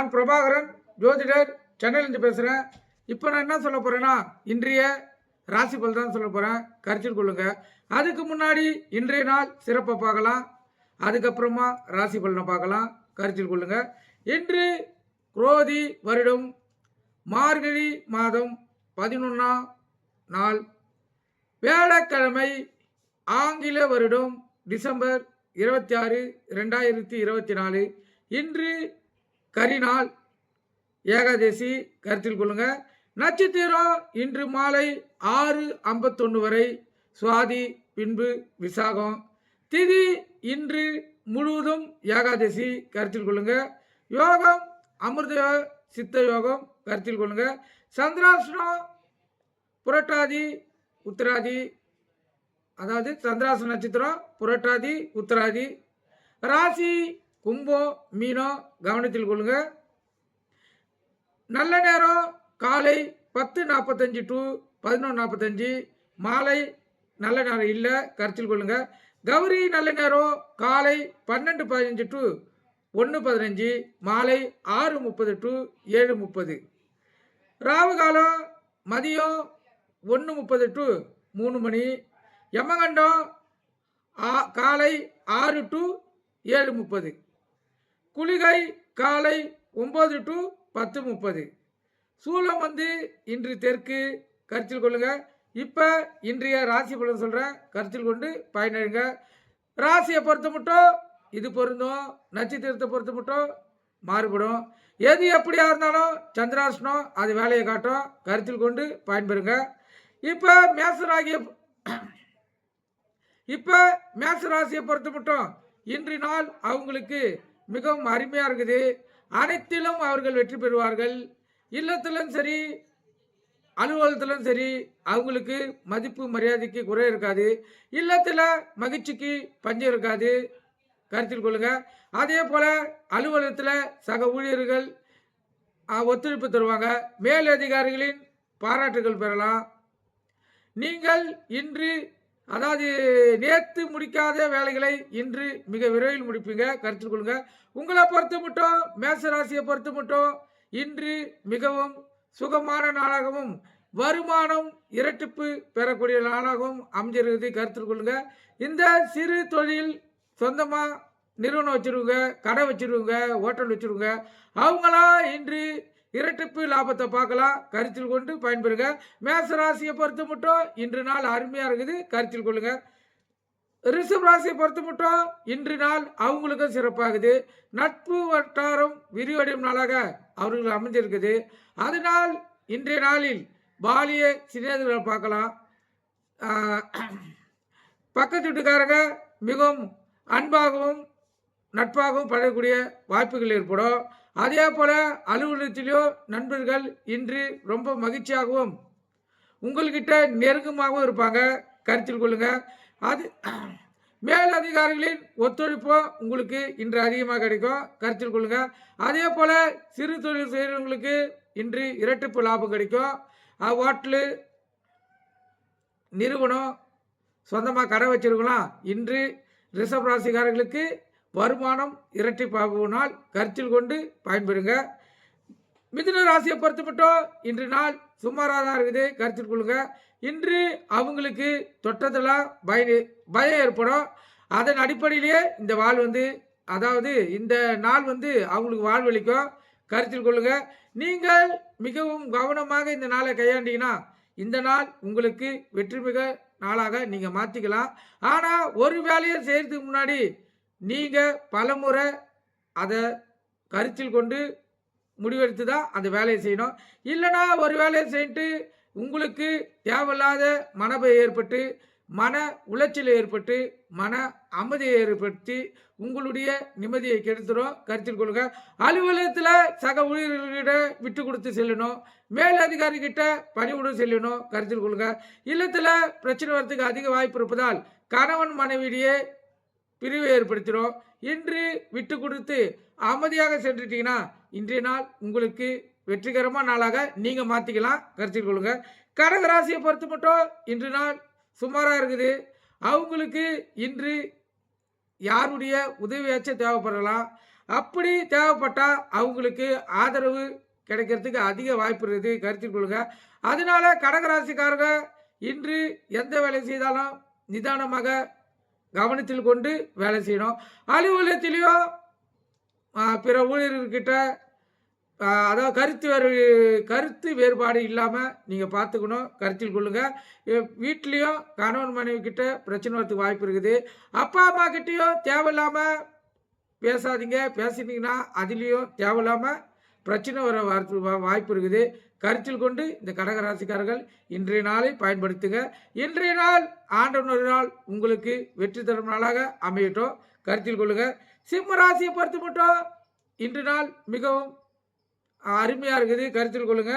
நான் பிரபாகரன் ஜோதிடர் சென்னையிலேருந்து பேசுகிறேன் இப்போ நான் என்ன சொல்ல போகிறேன்னா இன்றைய ராசி பல் தான் சொல்ல போகிறேன் கருத்தில் கொள்ளுங்க. அதுக்கு முன்னாடி இன்றைய நாள் சிறப்பை பார்க்கலாம். அதுக்கப்புறமா ராசி பலனை பார்க்கலாம். கருத்தில் கொள்ளுங்க. இன்று குரோதி வருடம் மார்கழி மாதம் பதினொன்றாம் நாள். வியாழக்கிழமை ஆங்கில வருடம் டிசம்பர் இருபத்தி ஆறு ரெண்டாயிரத்தி இருபத்தி நாலு. இன்று கரிநாள் ஏகாதசி கருத்தில் கொள்ளுங்க. நட்சத்திரம் இன்று மாலை ஆறு ஐம்பத்தொன்று வரை சுவாதி பின்பு விசாகம். திதி இன்று முழுவதும் ஏகாதசி கருத்தில் கொள்ளுங்க. யோகம் அமிர்த சித்த யோகம் கருத்தில் கொள்ளுங்க. சந்திராசனம் புரட்டாதி உத்தராதி. அதாவது சந்திராசன நட்சத்திரம் புரட்டாதி உத்தராதி. ராசி கும்பம் மீனம் கவனத்தில் கொள்ளுங்க. நல்ல நேரம். காலை பத்து நாற்பத்தஞ்சு டு பதினொன்று நாற்பத்தஞ்சு. மாலை நல்ல நேரம் இல்லை கருத்தில் கொள்ளுங்க. கௌரி நல்ல நேரம். காலை பன்னெண்டு பதினஞ்சு டு ஒன்று பதினஞ்சு. மாலை ஆறு முப்பது டு ஏழு முப்பது. ராவு காலம் மதியம் ஒன்று முப்பது டு மூணு மணி. யமகண்டம் ஆ- காலை ஆறு டு ஏழு முப்பது. குளிகை காலை ஒம்பது டு பத்து முப்பது. சூலம் வந்து இன்று தெற்கு கருத்தில் கொள்ளுங்கள் இப்போ இன்றைய ராசி பலன் சொல்கிறேன் கருத்தில் கொண்டு பயனடைங்க. ராசியை பொறுத்த மட்டும் இது பொருந்தும். நட்சத்திரத்தை பொறுத்த மட்டும் மாறுபடும். எது எப்படியா இருந்தாலும் சந்திராசனம் அது வேலையை காட்டும். கருத்தில் கொண்டு பயன்பெறுங்க. இப்போ மேசராகிய இப்போ மேச ராசியை பொறுத்த மட்டும் இன்று நாள் அவங்களுக்கு மிகவும் அருமையாக இருக்குது. அனைத்திலும் அவர்கள் வெற்றி பெறுவார்கள். இல்லத்திலும் சரி அலுவலகத்திலும் சரி அவங்களுக்கு மதிப்பு மரியாதைக்கு குறை இருக்காது. இல்லத்தில் மகிழ்ச்சிக்கு பஞ்சம் இருக்காது. கருத்தில் கொள்ளுங்கள் அதே போல் அலுவலகத்தில் சக ஊழியர்கள் ஒத்துழைப்பு தருவாங்க. மேலதிகாரிகளின் பாராட்டுகள் பெறலாம். நீங்கள் இன்று அதாவது நேற்று முடிக்காத வேலைகளை இன்று மிக விரைவில் முடிப்பீங்க. கருத்தில் கொள்ளுங்க. உங்களை பொறுத்து மட்டும் மேச ராசியை பொறுத்து மட்டும் இன்று மிகவும் சுகமான நாளாகவும் வருமானம் இரட்டிப்பு பெறக்கூடிய நாளாகவும் அமைஞ்சிருக்கிறது. கருத்தில் கொள்ளுங்க. இந்த சிறு தொழில் சொந்தமாக நிறுவனம் வச்சுருவங்க கடை வச்சுருவங்க ஹோட்டல் வச்சுருவங்க அவங்களாம் இன்று இரட்டிப்பு லாபத்தை பார்க்கலாம். கருத்தில் கொண்டு பயன்பெறுங்க. மேச ராசியை பொறுத்து மட்டும் இன்று நாள் அருமையாக இருக்குது. கருத்தில் கொள்ளுங்க. ரிஷப் ராசியை பொறுத்து மட்டும் இன்று நாள் அவங்களுக்கும் சிறப்பாகுது. நட்பு வட்டாரம் விரிவடையும் நாளாக அவர்கள் அமைஞ்சிருக்குது. அதனால் இன்றைய நாளில் பாலிய சிநேகிதர்களை பார்க்கலாம். பக்கத்து வீட்டுக்காரங்க மிகவும் அன்பாகவும் நட்பாகவும் பழகக்கூடிய வாய்ப்புகள் ஏற்படும். அதே போல் அலுவலகத்திலோ நண்பர்கள் இன்று ரொம்ப மகிழ்ச்சியாகவும் உங்கள்கிட்ட நெருக்கமாகவும் இருப்பாங்க. கருத்தில் கொள்ளுங்க. அது மேல் அதிகாரிகளின் ஒத்துழைப்பும் உங்களுக்கு இன்று அதிகமாக கிடைக்கும். கருத்தில் கொள்ளுங்க. அதே போல் சிறு தொழில் செய்கிறவங்களுக்கு இன்று இரட்டிப்பு லாபம் கிடைக்கும். ஹோட்டலு நிறுவனம் சொந்தமாக கடை வச்சிருக்கலாம். இன்று ரிசர்வ் ராசிக்காரர்களுக்கு வருமானம் இரட்டிப்பாகுவனால் கருத்தில் கொண்டு பயன்பெறுங்க. மிதுன ராசியை பொறுத்து மட்டும் இன்று நாள் சுமாராக தான் இருக்குது கருத்தில் கொள்ளுங்க. இன்று அவங்களுக்கு தொட்டதெல்லாம் பய பயம் ஏற்படும். அதன் அடிப்படையிலேயே இந்த வாழ் வந்து அதாவது இந்த நாள் வந்து அவங்களுக்கு வாழ்வளிக்கும் கருத்தில் கொள்ளுங்க. நீங்கள் மிகவும் கவனமாக இந்த நாளை கையாண்டிங்கன்னா இந்த நாள் உங்களுக்கு வெற்றிமிக நாளாக நீங்கள் மாற்றிக்கலாம் ஆனால் ஒரு வேலையை செய்கிறதுக்கு முன்னாடி நீங்கள் பலமுறை அதை கருத்தில் கொண்டு முடிவெடுத்து தான் அந்த வேலையை செய்யணும். இல்லைனா ஒரு வேலையை செய்யிட்டு உங்களுக்கு தேவையில்லாத மனபை ஏற்பட்டு மன உளைச்சல் ஏற்பட்டு மன அமைதியை ஏற்படுத்தி உங்களுடைய நிம்மதியை கெடுத்துடும் கருத்தில் கொள்ளுங்க. அலுவலகத்தில் சக ஊழியர்கிட்ட விட்டு கொடுத்து செல்லணும். மேலதிகாரிகிட்ட பணிவுடன் செல்லணும். கருத்தில் கொள்ளுங்க. இல்லத்தில் பிரச்சனை வர்றதுக்கு அதிக வாய்ப்பு இருப்பதால் கணவன் மனைவியிடையே பிரிவை ஏற்படுத்திடும் இன்று விட்டு கொடுத்து அமைதியாக சென்றுட்டீங்கன்னா இன்றைய நாள் உங்களுக்கு வெற்றிகரமான நாளாக நீங்கள் மாற்றிக்கலாம் கருத்தில் கடக கடகராசியை பொறுத்து மட்டும் இன்று நாள் சுமாராக இருக்குது. அவங்களுக்கு இன்று யாருடைய உதவியாச்சும் தேவைப்படலாம். அப்படி தேவைப்பட்டால் அவங்களுக்கு ஆதரவு கிடைக்கிறதுக்கு அதிக வாய்ப்பு இருக்குது. கருத்தில் கொள்ளுங்க. அதனால கடகராசிக்காரங்க இன்று எந்த வேலை செய்தாலும் நிதானமாக கவனத்தில் கொண்டு வேலை செய்யணும். அலுவலகத்திலையோ பிற ஊழியர்கிட்ட அதாவது கருத்து வேறு கருத்து வேறுபாடு இல்லாமல் நீங்கள் பார்த்துக்கணும் கருத்தில் கொள்ளுங்கள் வீட்லேயும் கணவன் மனைவி கிட்ட பிரச்சனை வரதுக்கு வாய்ப்பு இருக்குது. அப்பா அம்மா கிட்டேயும் தேவையில்லாமல் பேசாதீங்க. பேசினீங்கன்னா அதுலேயும் தேவையில்லாமல் பிரச்சனை வர வார்த்தை வா- வாய்ப்பு இருக்குது. கருத்தில் கொண்டு இந்த கடகராசிக்காரர்கள் இன்றைய நாளை பயன்படுத்துங்க இன்றைய நாள் ஆண்டவனொரு நாள். உங்களுக்கு வெற்றி தரும் நாளாக அமையட்டும். கருத்தில் கொள்ளுங்க சிம்ம ராசியை பொறுத்து மட்டும் இன்று நாள் மிகவும் அருமையாக இருக்குது. கருத்தில் கொள்ளுங்க.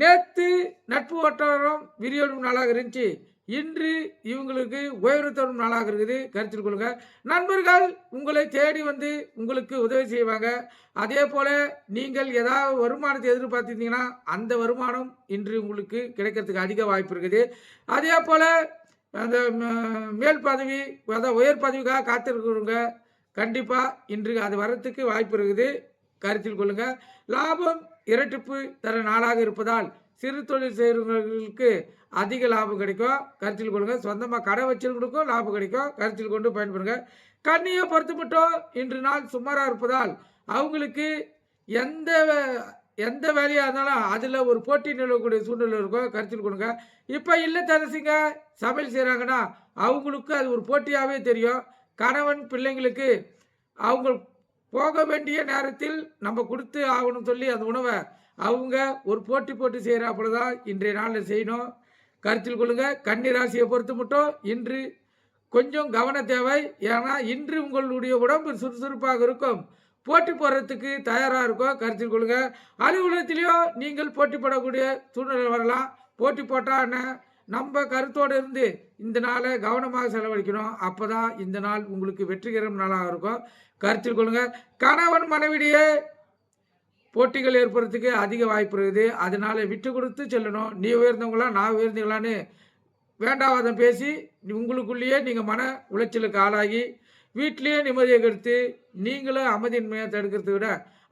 நேற்று நட்பு வட்டாரம் விரியோடும் நாளாக இருந்துச்சு. இன்று இவங்களுக்கு உயர்வு தரும் நாளாக இருக்குது. கருத்தில் கொள்ளுங்க. நண்பர்கள் உங்களை தேடி வந்து உங்களுக்கு உதவி செய்வாங்க. அதே போல் நீங்கள் ஏதாவது வருமானத்தை எதிர்பார்த்திருந்தீங்கன்னா அந்த வருமானம் இன்று உங்களுக்கு கிடைக்கிறதுக்கு அதிக வாய்ப்பு இருக்குது. அதே போல் அந்த மேல் பதவி அதாவது உயர் பதவிக்காக காத்திருக்கிறவங்க கண்டிப்பாக இன்று அது வரத்துக்கு வாய்ப்பு இருக்குது. கருத்தில் கொள்ளுங்கள் லாபம் இரட்டிப்பு தர நாளாக இருப்பதால் சிறு தொழில் செய்கிறவர்களுக்கு அதிக லாபம் கிடைக்கும். கருத்தில் கொள்ளுங்க. சொந்தமாக கடை வச்சிருக்கிறதுக்கும் லாபம் கிடைக்கும். கருத்தில் கொண்டு பயன்படுங்க. கண்ணியை பொறுத்து மட்டும் இன்று நாள் சுமாராக இருப்பதால் அவங்களுக்கு எந்த வே- எந்த வேலையாக இருந்தாலும் அதில் ஒரு போட்டி நிலவக்கூடிய சூழ்நிலை இருக்கும். கருத்தில் கொடுங்க இப்போ இல்லத்தரசிங்க சமையல் செய்கிறாங்கன்னா அவங்களுக்கு அது ஒரு போட்டியாகவே தெரியும். கணவன் பிள்ளைங்களுக்கு அவங்க போக வேண்டிய நேரத்தில் நம்ம கொடுத்து ஆகணும் சொல்லி அந்த உணவை அவங்க ஒரு போட்டி போட்டு செய்கிறாப்புல தான் இன்றைய நாளில் செய்யணும். கருத்தில் கொள்ளுங்கள் கன்னி ராசியை பொறுத்து மட்டும் இன்று கொஞ்சம் கவன தேவை. ஏன்னா இன்று உங்களுடைய உடம்பு சுறுசுறுப்பாக இருக்கும். போட்டி போடுறதுக்கு தயாராக இருக்கும். கருத்தில் கொள்ளுங்க. அலுவலகத்திலையும் நீங்கள் போட்டி போடக்கூடிய சூழ்நிலை வரலாம். போட்டி போட்டால் என்ன நம்ம கருத்தோடு இருந்து இந்த நாளை கவனமாக செலவழிக்கணும். அப்போ தான் இந்த நாள் உங்களுக்கு வெற்றிகரம் நாளாக இருக்கும். கருத்தில் கொள்ளுங்கள் கணவன் மனைவிடையே போட்டிகள் ஏற்படுறதுக்கு அதிக வாய்ப்பு இருக்குது. அதனால் விட்டு கொடுத்து செல்லணும். நீ உயர்ந்தவங்களா நான் உயர்ந்தீங்களான்னு வேண்டாவாதம் பேசி உங்களுக்குள்ளேயே நீங்கள் மன உளைச்சலுக்கு ஆளாகி வீட்டிலேயே நிம்மதியை கெடுத்து நீங்களும் அமைதியின்மையை தடுக்கிறத விட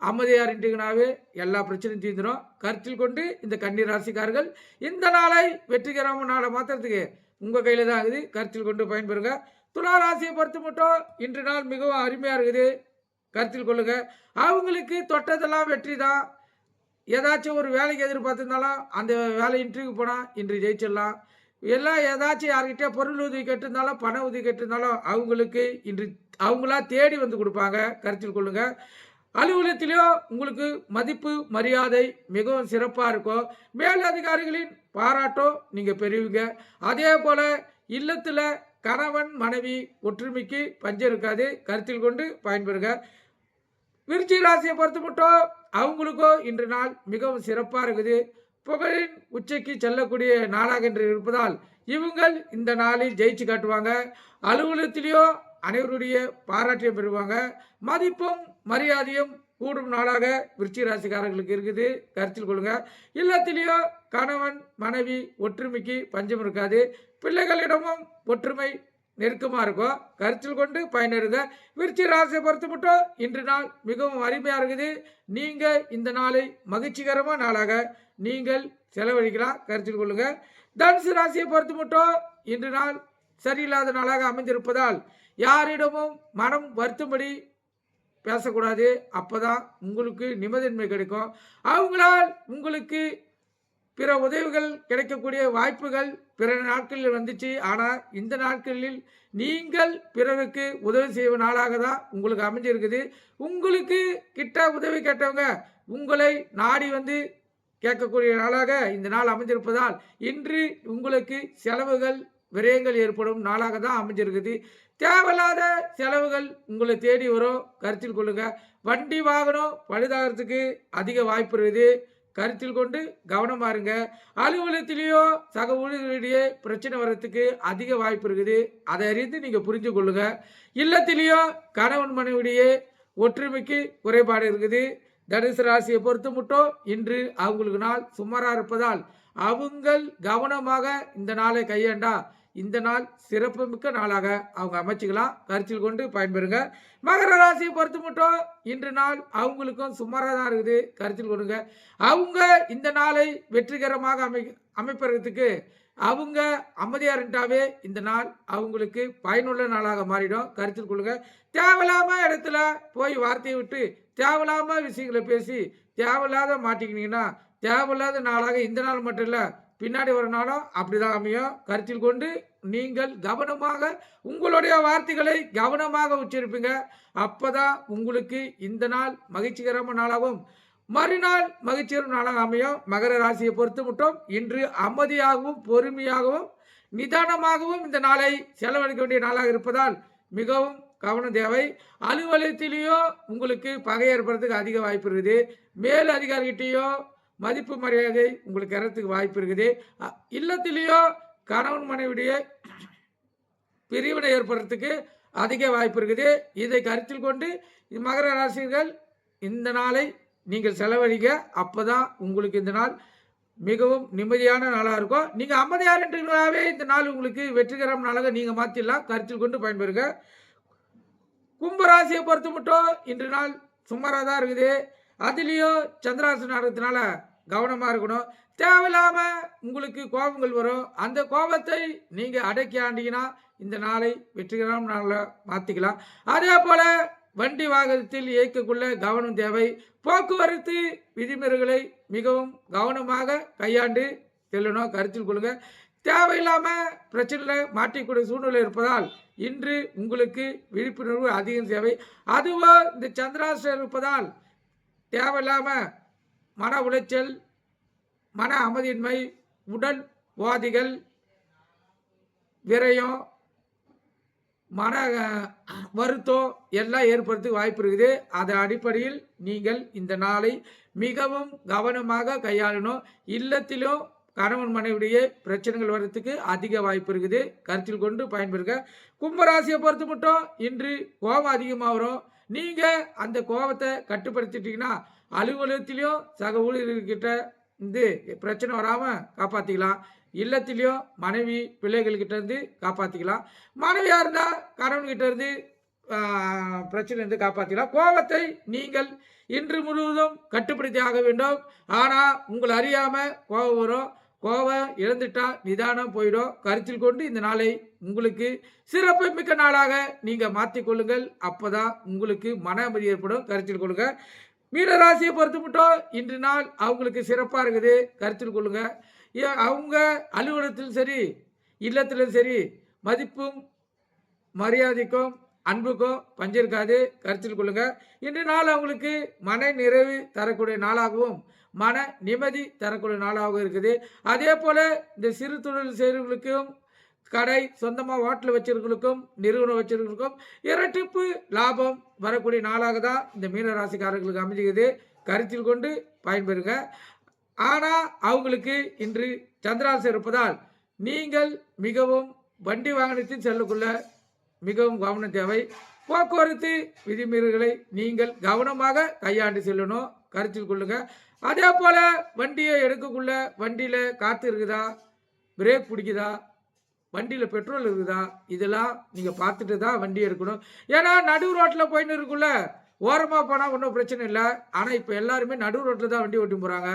அமைதியாக இருந்தீங்கனாவே எல்லா பிரச்சனையும் தீர்ந்துடும் கருத்தில் கொண்டு இந்த கண்ணீர் ராசிக்காரர்கள் இந்த நாளை வெற்றிகரமான நாளை மாற்றுறதுக்கு உங்கள் கையில் தான் இருக்குது. கருத்தில் கொண்டு பயன்பெறுங்க. துலா ராசியை பொறுத்து மட்டும் இன்று நாள் மிகவும் அருமையாக இருக்குது. கருத்தில் கொள்ளுங்க. அவங்களுக்கு தொட்டதெல்லாம் வெற்றி தான் ஏதாச்சும் ஒரு வேலைக்கு எதிர்பார்த்துருந்தாலும் அந்த வேலை இன்டர்வியூ போனால் இன்று ஜெயிச்சிடலாம். எல்லாம் ஏதாச்சும் யார்கிட்டே பொருள் உதவி கேட்டிருந்தாலும் பண உதவி கேட்டிருந்தாலும் அவங்களுக்கு இன்று அவங்களா தேடி வந்து கொடுப்பாங்க. கருத்தில் கொள்ளுங்க. அலுவலகத்திலேயோ உங்களுக்கு மதிப்பு மரியாதை மிகவும் சிறப்பாக இருக்கும். மேலதிகாரிகளின் பாராட்டும் நீங்கள் பெறுவீங்க. அதே போல் இல்லத்தில் கணவன் மனைவி ஒற்றுமைக்கு பஞ்சம் இருக்காது. கருத்தில் கொண்டு பயன்பெறுங்க. விருச்சிக ராசியை பொறுத்து மட்டும் அவங்களுக்கோ இன்று நாள் மிகவும் சிறப்பாக இருக்குது. புகழின் உச்சைக்கு செல்லக்கூடிய நாளாக என்று இருப்பதால் இவங்கள் இந்த நாளில் ஜெயிச்சு காட்டுவாங்க. அலுவலகத்திலேயோ அனைவருடைய பாராட்டியம் பெறுவாங்க. மதிப்பும் மரியாதையும் கூடும் நாளாக விருச்சிக ராசிக்காரர்களுக்கு இருக்குது. கருத்தில் கொள்ளுங்க. இல்லத்திலேயோ கணவன் மனைவி ஒற்றுமைக்கு பஞ்சம் இருக்காது. பிள்ளைகளிடமும் ஒற்றுமை நெருக்கமாக இருக்கும் கருத்தில் கொண்டு பயனருங்க விருச்சி ராசியை பொறுத்து மட்டும் இன்று நாள் மிகவும் அருமையாக இருக்குது. நீங்கள் இந்த நாளை மகிழ்ச்சிகரமான நாளாக நீங்கள் செலவழிக்கலாம் கருத்தில் கொள்ளுங்கள் தனுசு ராசியை பொறுத்து மட்டும் இன்று நாள் சரியில்லாத நாளாக அமைந்திருப்பதால் யாரிடமும் மனம் வருத்தும்படி பேசக்கூடாது. அப்பதான் உங்களுக்கு நிம்மதியின்மை கிடைக்கும். அவங்களால் உங்களுக்கு பிற உதவிகள் கிடைக்கக்கூடிய வாய்ப்புகள் பிற நாட்களில் வந்துச்சு. ஆனால் இந்த நாட்களில் நீங்கள் பிறருக்கு உதவி செய்யும் நாளாக தான் உங்களுக்கு அமைஞ்சிருக்குது. உங்களுக்கு கிட்ட உதவி கேட்டவங்க உங்களை நாடி வந்து கேட்கக்கூடிய நாளாக இந்த நாள் அமைஞ்சிருப்பதால் இன்று உங்களுக்கு செலவுகள் விரயங்கள் ஏற்படும் நாளாக தான் அமைஞ்சிருக்குது. தேவையில்லாத செலவுகள் உங்களை தேடி வரும். கருத்தில் கொள்ளுங்கள் வண்டி வாகனம் பழுதாகிறதுக்கு அதிக வாய்ப்பு இருக்குது. கருத்தில் கொண்டு கவனம் பாருங்க அலுவலகத்திலேயோ சக ஊழியர்களிடையே பிரச்சனை வர்றதுக்கு அதிக வாய்ப்பு இருக்குது. அதை அறிந்து நீங்கள் புரிஞ்சு கொள்ளுங்க. இல்லத்திலேயோ கணவன் மனைவிடையே ஒற்றுமைக்கு குறைபாடு இருக்குது. தனுசு ராசியை பொறுத்து மட்டும் இன்று அவங்களுக்கு நாள் சுமாராக இருப்பதால் அவங்கள் கவனமாக இந்த நாளை கையாண்டா இந்த நாள் சிறப்புமிக்க நாளாக அவங்க அமைச்சுக்கலாம். கருத்தில் கொண்டு பயன்பெறுங்க. மகர ராசியை பொறுத்து மட்டும் இன்று நாள் அவங்களுக்கும் சுமாராக தான் இருக்குது. கருத்தில் கொடுங்க அவங்க இந்த நாளை வெற்றிகரமாக அமை அமைப்பதற்கு அவங்க அமைதியாக இருந்தாவே இந்த நாள் அவங்களுக்கு பயனுள்ள நாளாக மாறிடும். கருத்தில் கொள்ளுங்க. தேவையில்லாம இடத்துல போய் வார்த்தையை விட்டு தேவையில்லாம விஷயங்களை பேசி தேவையில்லாத மாட்டிக்கினீங்கன்னா தேவையில்லாத நாளாக இந்த நாள் மட்டும் இல்லை பின்னாடி ஒரு நாளும் அப்படிதான் அமையும். கருத்தில் கொண்டு நீங்கள் கவனமாக உங்களுடைய வார்த்தைகளை கவனமாக உச்சரிப்பீங்க. அப்போதான் உங்களுக்கு இந்த நாள் மகிழ்ச்சிகரமான நாளாகவும் மறுநாள் மகிழ்ச்சிகரமான நாளாக அமையும். மகர ராசியை பொறுத்து மட்டும் இன்று அமைதியாகவும் பொறுமையாகவும் நிதானமாகவும் இந்த நாளை செலவழிக்க வேண்டிய நாளாக இருப்பதால் மிகவும் கவனம் தேவை. அலுவலகத்திலேயோ உங்களுக்கு பகை ஏற்படுறதுக்கு அதிக வாய்ப்பு இருக்குது. மேல் அதிகாரிகிட்டேயோ மதிப்பு மரியாதை உங்களுக்கு இறத்துக்கு வாய்ப்பு இருக்குது. இல்லத்திலேயோ கணவன் மனைவிடைய பிரிவினை ஏற்படுறதுக்கு அதிக வாய்ப்பு இருக்குது. இதை கருத்தில் கொண்டு மகர ராசிகள் இந்த நாளை நீங்கள் செலவழிக்க அப்பதான் உங்களுக்கு இந்த நாள் மிகவும் நிம்மதியான நாளாக இருக்கும். நீங்கள் அமைதியாருன்றீங்களாவே இந்த நாள் உங்களுக்கு வெற்றிகரம் நாளாக நீங்கள் மாற்றிடலாம் கருத்தில் கொண்டு பயன்பெறுங்க. கும்பராசியை பொறுத்து மட்டும் இன்று நாள் சுமாராக தான் இருக்குது. அதுலேயும் சந்திராசு நடக்கிறதுனால கவனமாக இருக்கணும். தேவையில்லாமல் உங்களுக்கு கோபங்கள் வரும். அந்த கோபத்தை நீங்கள் அடக்கி ஆண்டிங்கன்னா இந்த நாளை வெற்றிகரமான நாளில் மாற்றிக்கலாம் அதே போல் வண்டி வாகனத்தில் இயக்கக்குள்ள கவனம் தேவை. போக்குவரத்து விதிமுறைகளை மிகவும் கவனமாக கையாண்டு செல்லணும். கருத்தில் கொள்ளுங்க. தேவையில்லாமல் பிரச்சனையில் மாட்டிக்கூடிய சூழ்நிலை இருப்பதால் இன்று உங்களுக்கு விழிப்புணர்வு அதிகம் தேவை. அதுவோ இந்த சந்திராசிரியர் இருப்பதால் தேவையில்லாமல் மன உளைச்சல் மன அமைதியின்மை உடல் வாதிகள் விரயம் மன வருத்தம் எல்லாம் ஏற்படுறதுக்கு வாய்ப்பு இருக்குது. அதன் அடிப்படையில் நீங்கள் இந்த நாளை மிகவும் கவனமாக கையாளணும். இல்லத்திலும் கணவன் மனைவிடையே பிரச்சனைகள் வர்றதுக்கு அதிக வாய்ப்பு இருக்குது. கருத்தில் கொண்டு பயன்பெறுங்க கும்பராசியை பொறுத்து மட்டும் இன்று கோபம் அதிகமாக வரும் நீங்கள் அந்த கோபத்தை கட்டுப்படுத்திட்டீங்கன்னா அலுவலகத்திலையோ சக ஊழியர்கிட்ட இருந்து பிரச்சனை வராமல் காப்பாற்றிக்கலாம் இல்லத்திலையோ மனைவி பிள்ளைகள்கிட்ட இருந்து காப்பாற்றிக்கலாம் மனைவியாக இருந்தால் கணவன்கிட்ட இருந்து பிரச்சனை இருந்து காப்பாற்றிக்கலாம் கோபத்தை நீங்கள் இன்று முழுவதும் கட்டுப்படுத்தி ஆக வேண்டும். ஆனால் உங்களை அறியாமல் கோபம் வரும். கோபம் இழந்துட்டால் நிதானம் போயிடும். கருத்தில் கொண்டு இந்த நாளை உங்களுக்கு சிறப்பு மிக்க நாளாக நீங்கள் மாற்றிக்கொள்ளுங்கள் அப்பதான் உங்களுக்கு மன அமைதி ஏற்படும். கருத்தில் கொள்ளுங்கள் மீனராசியை பொறுத்து மட்டும் இன்று நாள் அவங்களுக்கு சிறப்பாக இருக்குது. கருத்தில் கொள்ளுங்க. ஏ- அவங்க அலுவலகத்திலும் சரி இல்லத்திலும் சரி மதிப்பும் மரியாதைக்கும் அன்புக்கும் பஞ்சிருக்காது. கருத்தில் கொள்ளுங்க. இன்று நாள் அவங்களுக்கு மன நிறைவு தரக்கூடிய நாளாகவும் மன நிம்மதி தரக்கூடிய நாளாகவும் இருக்குது. அதே போல் இந்த சிறு தொழில் செய்கிறவங்களுக்கும் கடை சொந்தமாக ஹோட்டல் வச்சிருக்கிறதுக்கும் நிறுவனம் வச்சிருக்கிறதுக்கும் இரட்டிப்பு லாபம் வரக்கூடிய நாளாக தான் இந்த மீன ராசிக்காரர்களுக்கு அமைஞ்சுக்குது கருத்தில் கொண்டு பயன்பெறுங்க. ஆனால் அவங்களுக்கு இன்று சந்திராசை இருப்பதால் நீங்கள் மிகவும் வண்டி வாகனத்தில் செல்லக்குள்ள மிகவும் கவனம் தேவை. போக்குவரத்து விதிமுறைகளை நீங்கள் கவனமாக கையாண்டு செல்லணும். கருத்தில் கொள்ளுங்க. அதே போல் வண்டியை எடுக்கக்குள்ள வண்டியில் காற்று இருக்குதா? பிரேக் பிடிக்குதா? வண்டியில் பெட்ரோல் இருக்குதா? இதெல்லாம் நீங்கள் பார்த்துட்டு தான் வண்டி எடுக்கணும். ஏன்னா நடு ரோட்டில் போயின்னு இருக்குல்ல ஓரமாக போனால் ஒன்றும் பிரச்சனை இல்லை. ஆனால் இப்போ எல்லாருமே நடு ரோட்டில் தான் வண்டி ஓட்டி போகிறாங்க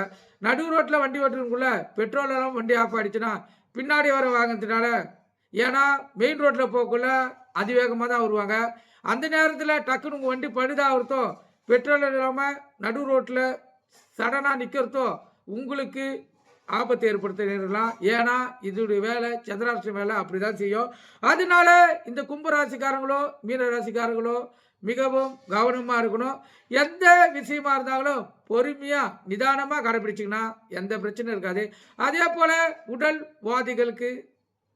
நடு ரோட்டில் வண்டி ஓட்டுறதுக்குள்ள பெட்ரோல் எல்லாம் வண்டி ஆஃப் ஆயிடுச்சுன்னா பின்னாடி வர வாங்கினதுனால ஏன்னா மெயின் ரோட்டில் போகக்குள்ள அதிவேகமாக தான் வருவாங்க. அந்த நேரத்தில் டக்குன்னு உங்கள் வண்டி பழுதா வருத்தோ பெட்ரோல் இல்லாமல் நடு ரோட்டில் சடனாக நிற்கிறதோ உங்களுக்கு ஆபத்தை ஏற்படுத்த நேரலாம் ஏன்னா இதோடைய வேலை சந்திராஷ்டிரம் வேலை அப்படி தான் செய்யும். அதனால இந்த கும்ப ராசிக்காரங்களோ மீன ராசிக்காரங்களோ மிகவும் கவனமாக இருக்கணும். எந்த விஷயமா இருந்தாலும் பொறுமையாக நிதானமாக கடைபிடிச்சிங்கன்னா எந்த பிரச்சனையும் இருக்காது. அதே போல் உடல் வாதிகளுக்கு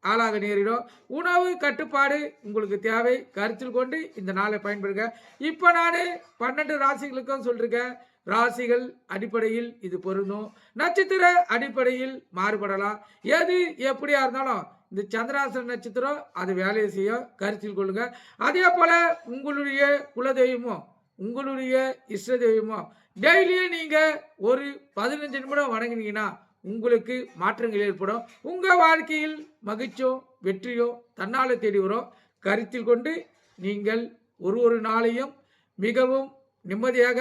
ஆளாக நேரிடும். உணவு கட்டுப்பாடு உங்களுக்கு தேவை. கருத்தில் கொண்டு இந்த நாளை பயன்படுங்க. இப்போ நான் பன்னெண்டு ராசிகளுக்கும் சொல்லிருக்கேன். ராசிகள் அடிப்படையில் இது பொருந்தும். நட்சத்திர அடிப்படையில் மாறுபடலாம். எது எப்படியா இருந்தாலும் இந்த சந்திராசன நட்சத்திரம் அது வேலையை செய்ய கருத்தில் கொள்ளுங்க. அதே போல உங்களுடைய குலதெய்வமோ உங்களுடைய இஷ்ட தெய்வமோ டெய்லியும் நீங்க ஒரு பதினஞ்சு நிமிடம் வணங்கினீங்கன்னா உங்களுக்கு மாற்றங்கள் ஏற்படும். உங்கள் வாழ்க்கையில் மகிழ்ச்சியோ வெற்றியோ தன்னால் தேடி வரும். கருத்தில் கொண்டு நீங்கள் ஒரு ஒரு நாளையும் மிகவும் நிம்மதியாக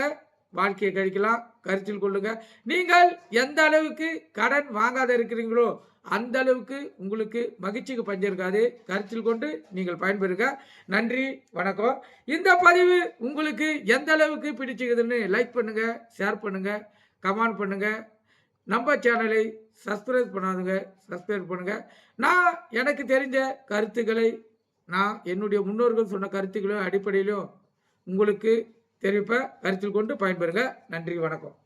வாழ்க்கையை கழிக்கலாம். கருத்தில் கொள்ளுங்க. நீங்கள் எந்த அளவுக்கு கடன் வாங்காத இருக்கிறீங்களோ அந்த அளவுக்கு உங்களுக்கு மகிழ்ச்சிக்கு பஞ்சிருக்காது கருத்தில் கொண்டு நீங்கள் பயன்பெறுங்க. நன்றி வணக்கம். இந்த பதிவு உங்களுக்கு எந்த அளவுக்கு பிடிச்சிக்குதுன்னு லைக் பண்ணுங்க ஷேர் பண்ணுங்க கமெண்ட் பண்ணுங்க. நம்ம சேனலை சப்ஸ்கிரைப் பண்ணாதுங்க சப்ஸ்கிரைப் பண்ணுங்க. நான் எனக்கு தெரிஞ்ச கருத்துக்களை நான் என்னுடைய முன்னோர்கள் சொன்ன கருத்துக்களையும் அடிப்படையிலும் உங்களுக்கு தெரிவிப்பை கருத்தில் கொண்டு பயன்பெறுங்க நன்றி வணக்கம்.